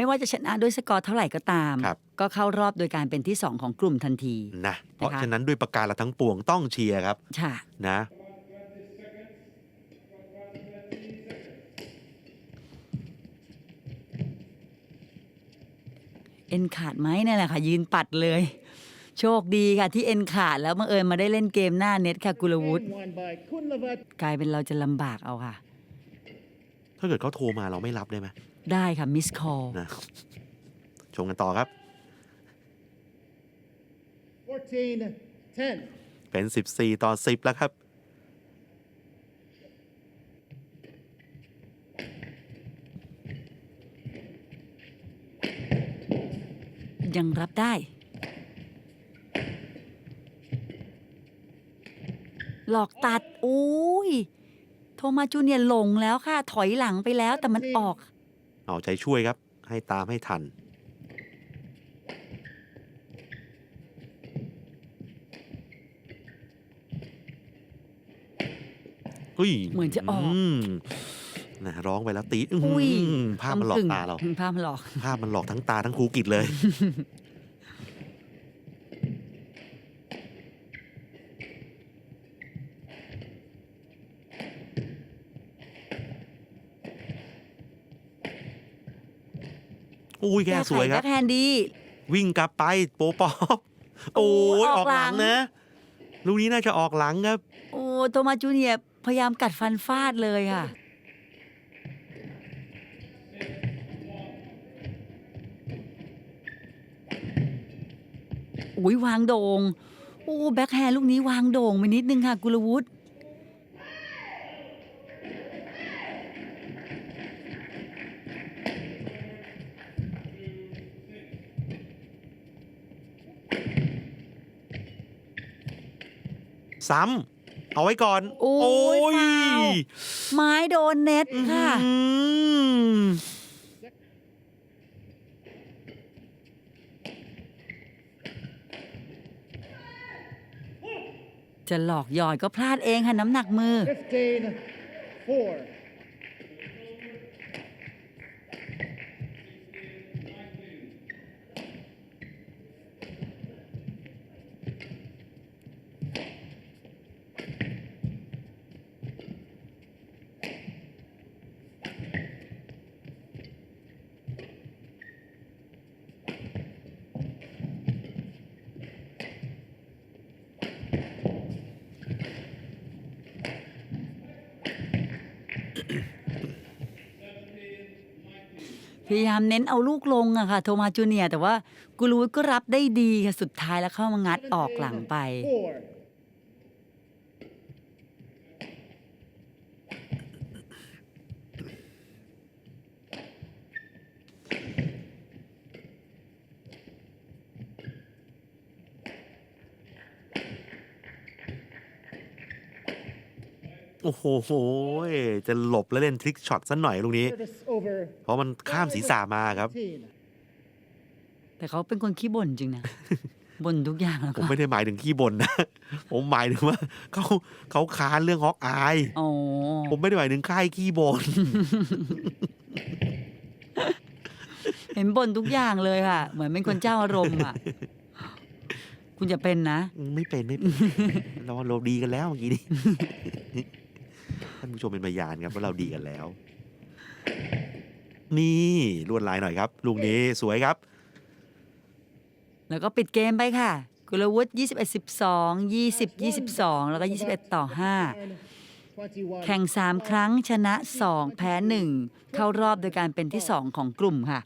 ไม่ว่าจะชนะด้วยสกอร์เท่าไหร่ก็ตาม ครับ ก็เข้ารอบโดยการเป็นที่ 2 ของกลุ่มทันที นะเพราะนะคะ ฉะนั้นด้วยประการละทั้งปวงต้องเชียร์ครับค่ะ นะเอ็นขาดไหมนั่นแหละค่ะ ยืนปัดเลย โชคดีค่ะ ที่เอ็นขาดแล้วบังเอิญมาได้เล่นเกมหน้าเน็ตค่ะกุลวุฒิ Game won by Kunlavat กลายเป็นเราจะลำบากเอาค่ะ ถ้าเกิดเขาโทรมาเราไม่รับได้ไหม ได้ค่ะมิสคอลนะชมกันต่อครับ 14 10. เป็น 14 ต่อ 10 แล้วครับ ยังรับได้ หลอกตัด อุ้ย โทมาจูเนียร์หลงแล้วค่ะ ถอยหลังไปแล้วแต่มันออก เอาใจช่วยครับ ให้ตามให้ทัน อุ้ยเหมือนจะออก มนะร้องไปแล้วตีอื้อหืออุ้ย ภาพมันหลอกตาเรา ภาพมันหลอก ภาพมันหลอกทั้งตาทั้งครูกิจเลย อุ้ยแกสวยคแก้รับไขแบ็คแฮนด์ดี วิ่งกลับไปโปปอบโอ้โอ้ยยออออกกหหลัลัง งนะลูกนี้น่าจะออกหลังครับ โอ้โทมาจูเนียร์พยายามกัดฟันฟาดเลยค่ะ อุ้ยวางโดง่งโอ้แบ็คแฮนด์ลูกนี้วางโด่งไปนิดนึงค่ะ กุลวุฒิ ซ้ำเอาไว้ก่อน โอ้ยฟาวไม้โดนเน็ตค่ะอืมจะหลอกหยอดก็พลาดเองค่ะน้ำหนักมือ15 4. พยายามเน้นเอาลูกลงอะค่ะ โทมาจูเนียแต่ว่ากูรู้ก็รับได้ดีค่ะ สุดท้ายแล้วเข้ามางัดออกหลังไป 4. โอ้โหโหยจะหลบแล้วเล่นทริกช็อตซะหน่อยลูกนี้ Service over เพราะมันข้ามศีรษะมาครับ 15. แต่เขาเป็นคนขี้บ่นจริงนะบ่นทุกอย่างแล้วผมก็ไม่ได้หมายถึงขี้บ่นนะ ผมหมายถึงว่าเขาเขาค้านเรื่องฮอกอายโอ้ผมไม่ได้หมายถึงค่ายขี้บ่นเห็นบ่นทุกอย่างเลยค่ะ เหมือนเป็นคนเจ้าอารมณ์อะ คุณจะเป็นนะ ไม่เป็นไม่เป็นเราเราดีกันแล้วเมื่อกี้นี้ ท่านผู้ชมเป็นพยานครับว่าเราดีกันแล้ว นี่ลวดลายหน่อยครับ ลูกนี้สวยครับ แล้วก็ปิดเกมไปค่ะ กุลวุฒิ21 12 20 22 แล้วก็ 21 ต่อ 5 แข่ง 3 ครั้งชนะ 2 แพ้ 1 เข้ารอบโดยการเป็นที่ 2 ของกลุ่มค่ะ